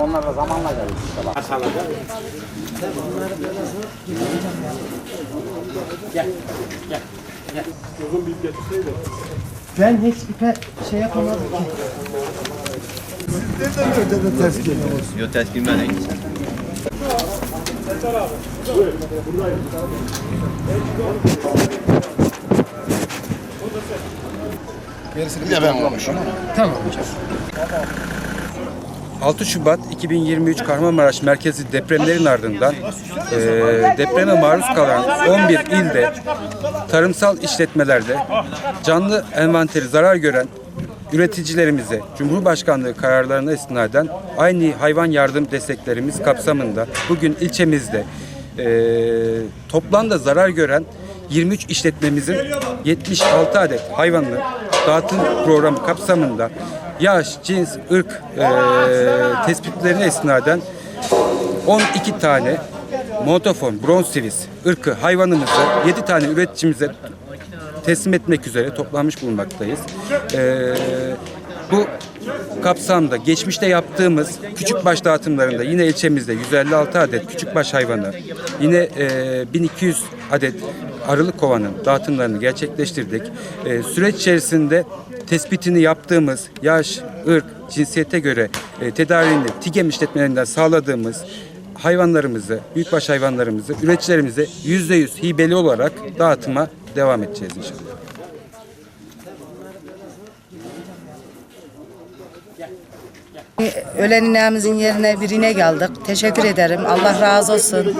Onlar da zamanla gelir işte bak. Ben hiç ipe şey yapamadım ki. Yok ters girmeden gitsin. Bir de ben olmuşum. Tamam hocam. 6 Şubat 2023 Kahramanmaraş merkezi depremlerin ardından e, depreme maruz kalan 11 ilde tarımsal işletmelerde canlı envanteri zarar gören üreticilerimize Cumhurbaşkanlığı kararlarına istinaden aynı hayvan yardım desteklerimiz kapsamında bugün ilçemizde e, toplamda zarar gören 23 işletmemizin 76 adet hayvanlı dağıtım programı kapsamında yaş, cins, ırk e, tespitlerine esnaden 12 tane monotofon, bronz sivis ırkı hayvanımızı 7 tane üreticimize teslim etmek üzere toplanmış bulunmaktayız. E, bu kapsamda geçmişte yaptığımız küçük baş dağıtımlarında yine ilçemizde 156 adet küçük baş hayvanı, yine e, 1200 adet arılı kovanın dağıtımlarını gerçekleştirdik. E, süreç içerisinde tespitini yaptığımız yaş, ırk, cinsiyete göre e, tedariğini TİGEM işletmelerinden sağladığımız hayvanlarımızı, büyükbaş hayvanlarımızı üreticilerimize %100 hibeli olarak dağıtıma devam edeceğiz inşallah. Ölen ineğimizin yerine birine geldik. Teşekkür ederim. Allah razı olsun.